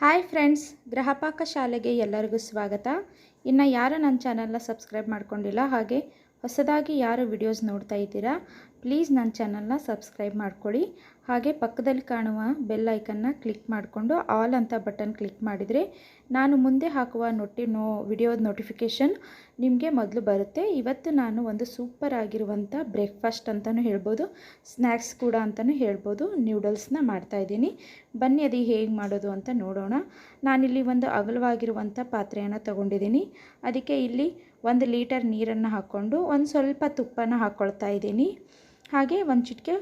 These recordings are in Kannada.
ಹಾಯ್ ಫ್ರೆಂಡ್ಸ್ ಗೃಹಪಾಕ ಶಾಲೆಗೆ ಎಲ್ಲರಿಗೂ ಸ್ವಾಗತ. ಇನ್ನು ಯಾರು ನನ್ನ ಚಾನಲ್ನ ಸಬ್ಸ್ಕ್ರೈಬ್ ಮಾಡ್ಕೊಂಡಿಲ್ಲ ಹಾಗೆ ಹೊಸದಾಗಿ ಯಾರು ವಿಡಿಯೋಸ್ ನೋಡ್ತಾ ಇದ್ದೀರಾ ಪ್ಲೀಸ್ ನನ್ನ ಚಾನಲ್ನ ಸಬ್ಸ್ಕ್ರೈಬ್ ಮಾಡ್ಕೊಳ್ಳಿ. ಹಾಗೆ ಪಕ್ಕದಲ್ಲಿ ಕಾಣುವ ಬೆಲ್ ಐಕನ್ನ ಕ್ಲಿಕ್ ಮಾಡಿಕೊಂಡು ಆಲ್ ಅಂತ ಬಟನ್ ಕ್ಲಿಕ್ ಮಾಡಿದರೆ ನಾನು ಮುಂದೆ ಹಾಕುವ ನೋಟಿ ನೋ ವಿಡಿಯೋದ ನೋಟಿಫಿಕೇಷನ್ ನಿಮಗೆ ಮೊದಲು ಬರುತ್ತೆ. ಇವತ್ತು ನಾನು ಒಂದು ಸೂಪರ್ ಆಗಿರುವಂಥ ಬ್ರೇಕ್ಫಾಸ್ಟ್ ಅಂತಲೂ ಹೇಳ್ಬೋದು ಸ್ನ್ಯಾಕ್ಸ್ ಕೂಡ ಅಂತಲೂ ಹೇಳ್ಬೋದು ನ್ಯೂಡಲ್ಸ್ನ ಮಾಡ್ತಾಯಿದ್ದೀನಿ ಬನ್ನಿ ಅದು ಹೇಗೆ ಮಾಡೋದು ಅಂತ ನೋಡೋಣ. ನಾನಿಲ್ಲಿ ಒಂದು ಅಗಲವಾಗಿರುವಂಥ ಪಾತ್ರೆಯನ್ನು ತಗೊಂಡಿದ್ದೀನಿ. ಅದಕ್ಕೆ ಇಲ್ಲಿ ಒಂದು ಲೀಟರ್ ನೀರನ್ನು ಹಾಕ್ಕೊಂಡು ಒಂದು ಸ್ವಲ್ಪ ತುಪ್ಪನ ಹಾಕ್ಕೊಳ್ತಾ ಇದ್ದೀನಿ. ಹಾಗೆ ಒಂದು ಚಿಟಿಕೆ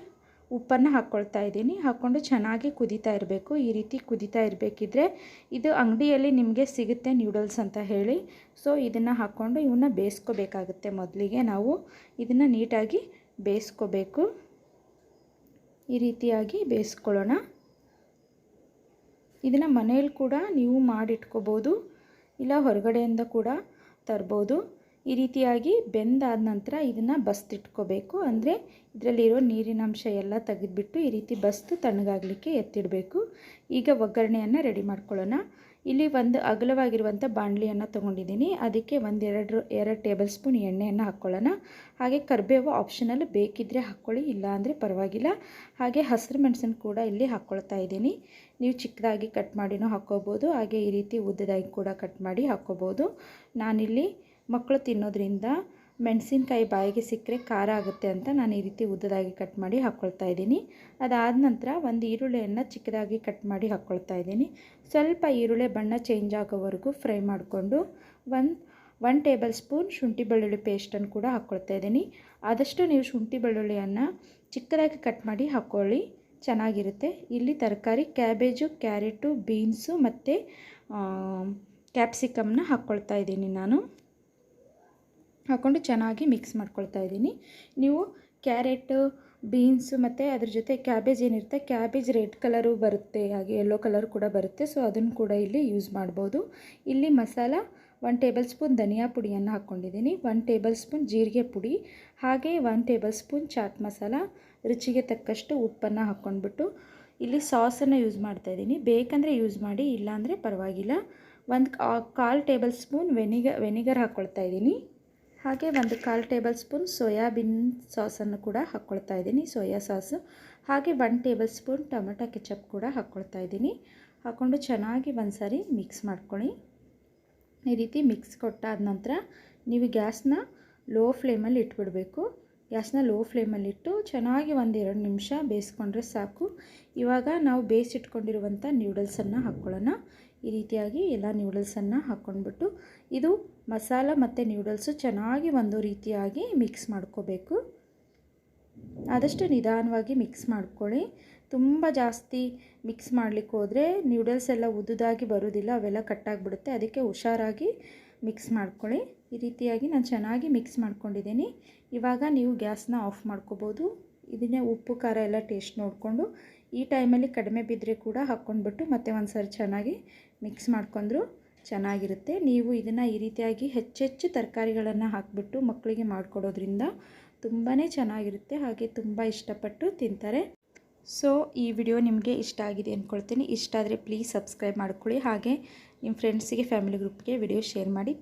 ಉಪ್ಪನ್ನು ಹಾಕ್ಕೊಳ್ತಾ ಇದ್ದೀನಿ. ಹಾಕ್ಕೊಂಡು ಚೆನ್ನಾಗಿ ಕುದೀತಾ ಇರಬೇಕು. ಈ ರೀತಿ ಕುದೀತಾ ಇರಬೇಕಿದ್ರೆ ಇದು ಅಂಗಡಿಯಲ್ಲಿ ನಿಮಗೆ ಸಿಗುತ್ತೆ ನ್ಯೂಡಲ್ಸ್ ಅಂತ ಹೇಳಿ. ಸೊ, ಇದನ್ನು ಹಾಕ್ಕೊಂಡು ಇವನ್ನ ಬೇಯಿಸ್ಕೋಬೇಕಾಗುತ್ತೆ ಮೊದಲಿಗೆ ನಾವು. ಇದನ್ನು ನೀಟಾಗಿ ಬೇಯಿಸ್ಕೋಬೇಕು. ಈ ರೀತಿಯಾಗಿ ಬೇಯಿಸ್ಕೊಳ್ಳೋಣ. ಇದನ್ನು ಮನೆಯಲ್ಲಿ ಕೂಡ ನೀವು ಮಾಡಿಟ್ಕೋಬೋದು. ಇಲ್ಲ ಹೊರಗಡೆಯಿಂದ ಕೂಡ ತರ್ಬೋದು. ಈ ರೀತಿಯಾಗಿ ಬೆಂದಾದ ನಂತರ ಇದನ್ನು ಬಸ್ತಿಟ್ಕೋಬೇಕು. ಅಂದರೆ ಇದರಲ್ಲಿರೋ ನೀರಿನಂಶ ಎಲ್ಲ ತೆಗೆದುಬಿಟ್ಟು ಈ ರೀತಿ ಬಸ್ತು ತಣ್ಣಗಾಗಲಿಕ್ಕೆ ಎತ್ತಿಡಬೇಕು. ಈಗ ಒಗ್ಗರಣೆಯನ್ನು ರೆಡಿ ಮಾಡ್ಕೊಳ್ಳೋಣ. ಇಲ್ಲಿ ಒಂದು ಅಗಲವಾಗಿರುವಂಥ ಬಾಣಲಿಯನ್ನು ತೊಗೊಂಡಿದ್ದೀನಿ. ಅದಕ್ಕೆ ಒಂದು ಎರಡು ಎರಡು ಟೇಬಲ್ ಸ್ಪೂನ್ ಎಣ್ಣೆಯನ್ನು ಹಾಕ್ಕೊಳ್ಳೋಣ. ಹಾಗೆ ಕರಿಬೇವು ಆಪ್ಷನಲ್ ಬೇಕಿದ್ದರೆ ಹಾಕ್ಕೊಳ್ಳಿ ಇಲ್ಲ ಅಂದರೆ ಪರವಾಗಿಲ್ಲ. ಹಾಗೆ ಹಸಿರು ಮೆಣಸನ್ನು ಕೂಡ ಇಲ್ಲಿ ಹಾಕ್ಕೊಳ್ತಾ ಇದ್ದೀನಿ. ನೀವು ಚಿಕ್ಕದಾಗಿ ಕಟ್ ಮಾಡಿನೂ ಹಾಕ್ಕೋಬೋದು, ಹಾಗೆ ಈ ರೀತಿ ಉದ್ದದಾಗಿ ಕೂಡ ಕಟ್ ಮಾಡಿ ಹಾಕ್ಕೋಬೋದು. ನಾನಿಲ್ಲಿ ಮಕ್ಕಳು ತಿನ್ನೋದ್ರಿಂದ ಮೆಣಸಿನ್ಕಾಯಿ ಬಾಯಿಗೆ ಸಿಕ್ಕರೆ ಖಾರ ಆಗುತ್ತೆ ಅಂತ ನಾನು ಈ ರೀತಿ ಉದ್ದದಾಗಿ ಕಟ್ ಮಾಡಿ ಹಾಕ್ಕೊಳ್ತಾ ಇದ್ದೀನಿ. ಅದಾದ ನಂತರ ಒಂದು ಈರುಳ್ಳಿಯನ್ನು ಚಿಕ್ಕದಾಗಿ ಕಟ್ ಮಾಡಿ ಹಾಕ್ಕೊಳ್ತಾ ಇದ್ದೀನಿ. ಸ್ವಲ್ಪ ಈರುಳ್ಳಿ ಬಣ್ಣ ಚೇಂಜ್ ಆಗೋವರೆಗೂ ಫ್ರೈ ಮಾಡಿಕೊಂಡು ಒನ್ ಒನ್ ಟೇಬಲ್ ಸ್ಪೂನ್ ಶುಂಠಿ ಬೆಳ್ಳುಳ್ಳಿ ಪೇಸ್ಟನ್ನು ಕೂಡ ಹಾಕ್ಕೊಳ್ತಾ ಇದ್ದೀನಿ. ಆದಷ್ಟು ನೀವು ಶುಂಠಿ ಬೆಳ್ಳುಳ್ಳಿಯನ್ನು ಚಿಕ್ಕದಾಗಿ ಕಟ್ ಮಾಡಿ ಹಾಕ್ಕೊಳ್ಳಿ ಚೆನ್ನಾಗಿರುತ್ತೆ. ಇಲ್ಲಿ ತರಕಾರಿ ಕ್ಯಾಬೇಜು ಕ್ಯಾರೆಟು ಬೀನ್ಸು ಮತ್ತು ಕ್ಯಾಪ್ಸಿಕಮ್ನ ಹಾಕ್ಕೊಳ್ತಾ ಇದ್ದೀನಿ ನಾನು. ಹಾಕ್ಕೊಂಡು ಚೆನ್ನಾಗಿ ಮಿಕ್ಸ್ ಮಾಡ್ಕೊಳ್ತಾ ಇದ್ದೀನಿ. ನೀವು ಕ್ಯಾರೆಟು ಬೀನ್ಸು ಮತ್ತು ಅದ್ರ ಜೊತೆ ಕ್ಯಾಬೇಜ್ ಏನಿರುತ್ತೆ ಕ್ಯಾಬೇಜ್ ರೆಡ್ ಕಲರು ಬರುತ್ತೆ, ಹಾಗೆ ಯೆಲ್ಲೋ ಕಲರ್ ಕೂಡ ಬರುತ್ತೆ. ಸೊ ಅದನ್ನು ಕೂಡ ಇಲ್ಲಿ ಯೂಸ್ ಮಾಡ್ಬೋದು. ಇಲ್ಲಿ ಮಸಾಲ ಒನ್ ಟೇಬಲ್ ಸ್ಪೂನ್ ಧನಿಯಾ ಪುಡಿಯನ್ನು ಹಾಕ್ಕೊಂಡಿದ್ದೀನಿ ಒನ್ ಟೇಬಲ್ ಸ್ಪೂನ್ ಜೀರಿಗೆ ಪುಡಿ, ಹಾಗೆ one table spoon chaat masala ರುಚಿಗೆ ತಕ್ಕಷ್ಟು ಉಪ್ಪನ್ನು ಹಾಕ್ಕೊಂಡ್ಬಿಟ್ಟು ಇಲ್ಲಿ ಸಾಸನ್ನು ಯೂಸ್ ಮಾಡ್ತಾ ಇದ್ದೀನಿ. ಬೇಕಂದರೆ ಯೂಸ್ ಮಾಡಿ, ಇಲ್ಲಾಂದರೆ ಪರವಾಗಿಲ್ಲ. ಒಂದು ಕಾಲು ಟೇಬಲ್ ಸ್ಪೂನ್ ವೆನಿಗ ವೆನಿಗರ್ ಹಾಕ್ಕೊಳ್ತಾ ಇದ್ದೀನಿ. ಹಾಗೆ ಒಂದು ಕಾಲು ಟೇಬಲ್ ಸ್ಪೂನ್ ಸೋಯಾಬೀನ್ ಸಾಸನ್ನು ಕೂಡ ಹಾಕ್ಕೊಳ್ತಾ ಇದ್ದೀನಿ. Soya sauce. ಹಾಗೆ one table spoon tomato ketchup ಕೂಡ ಹಾಕ್ಕೊಳ್ತಾ ಇದ್ದೀನಿ. ಹಾಕ್ಕೊಂಡು ಚೆನ್ನಾಗಿ ಒಂದು ಸಾರಿ ಮಿಕ್ಸ್ ಮಾಡ್ಕೊಳ್ಳಿ. ಈ ರೀತಿ ಮಿಕ್ಸ್ ಕೊಟ್ಟಾದ ನಂತರ ನೀವು ಗ್ಯಾಸ್ನ ಲೋ ಫ್ಲೇಮಲ್ಲಿ ಇಟ್ಬಿಡಬೇಕು. ಗ್ಯಾಸ್ನ ಲೋ ಫ್ಲೇಮಲ್ಲಿಟ್ಟು ಚೆನ್ನಾಗಿ ಒಂದು ಎರಡು ನಿಮಿಷ ಬೇಯಿಸ್ಕೊಂಡ್ರೆ ಸಾಕು. ಇವಾಗ ನಾವು ಬೇಯಿಸಿಟ್ಕೊಂಡಿರುವಂಥ ನ್ಯೂಡಲ್ಸನ್ನು ಹಾಕ್ಕೊಳ್ಳೋಣ. ಈ ರೀತಿಯಾಗಿ ಎಲ್ಲ ನ್ಯೂಡಲ್ಸನ್ನು ಹಾಕ್ಕೊಂಡ್ಬಿಟ್ಟು ಇದು ಮಸಾಲ ಮತ್ತು ನ್ಯೂಡಲ್ಸು ಚೆನ್ನಾಗಿ ಒಂದು ರೀತಿಯಾಗಿ ಮಿಕ್ಸ್ ಮಾಡ್ಕೋಬೇಕು. ಆದಷ್ಟು ನಿಧಾನವಾಗಿ ಮಿಕ್ಸ್ ಮಾಡ್ಕೊಳ್ಳಿ. ತುಂಬ ಜಾಸ್ತಿ ಮಿಕ್ಸ್ ಮಾಡಲಿಕ್ಕೆ ಹೋದರೆ ನ್ಯೂಡಲ್ಸ್ ಎಲ್ಲ ಉದ್ದುದಾಗಿ ಬರೋದಿಲ್ಲ, ಅವೆಲ್ಲ ಕಟ್ಟಾಗಿಬಿಡುತ್ತೆ ಅದಕ್ಕೆ ಹುಷಾರಾಗಿ ಮಿಕ್ಸ್ ಮಾಡ್ಕೊಳ್ಳಿ. ಈ ರೀತಿಯಾಗಿ ನಾನು ಚೆನ್ನಾಗಿ ಮಿಕ್ಸ್ ಮಾಡ್ಕೊಂಡಿದ್ದೀನಿ. ಇವಾಗ ನೀವು ಗ್ಯಾಸ್ನ ಆಫ್ ಮಾಡ್ಕೋಬೋದು. ಇದನ್ನೇ ಉಪ್ಪು, ಖಾರ ಎಲ್ಲ ಟೇಸ್ಟ್ ನೋಡಿಕೊಂಡು ಈ ಟೈಮಲ್ಲಿ ಕಡಿಮೆ ಬಿದ್ದರೆ ಕೂಡ ಹಾಕ್ಕೊಂಡ್ಬಿಟ್ಟು ಮತ್ತೆ ಒಂದು ಸಾರಿ ಚೆನ್ನಾಗಿ ಮಿಕ್ಸ್ ಮಾಡ್ಕೊಂಡ್ರು ಚೆನ್ನಾಗಿರುತ್ತೆ. ನೀವು ಇದನ್ನು ಈ ರೀತಿಯಾಗಿ ಹೆಚ್ಚೆಚ್ಚು ತರಕಾರಿಗಳನ್ನು ಹಾಕಿಬಿಟ್ಟು ಮಕ್ಕಳಿಗೆ ಮಾಡಿಕೊಡೋದ್ರಿಂದ ತುಂಬಾ ಚೆನ್ನಾಗಿರುತ್ತೆ. ಹಾಗೆ ತುಂಬ ಇಷ್ಟಪಟ್ಟು ತಿಂತಾರೆ. ಸೊ, ಈ ವಿಡಿಯೋ ನಿಮಗೆ ಇಷ್ಟ ಆಗಿದೆ ಅಂದ್ಕೊಳ್ತೀನಿ ಇಷ್ಟ ಆದರೆ ಪ್ಲೀಸ್ ಸಬ್ಸ್ಕ್ರೈಬ್ ಮಾಡ್ಕೊಳ್ಳಿ. ಹಾಗೆ ನಿಮ್ಮ ಫ್ರೆಂಡ್ಸಿಗೆ, ಫ್ಯಾಮಿಲಿ ಗ್ರೂಪ್ಗೆ ವಿಡಿಯೋ ಶೇರ್ ಮಾಡಿ.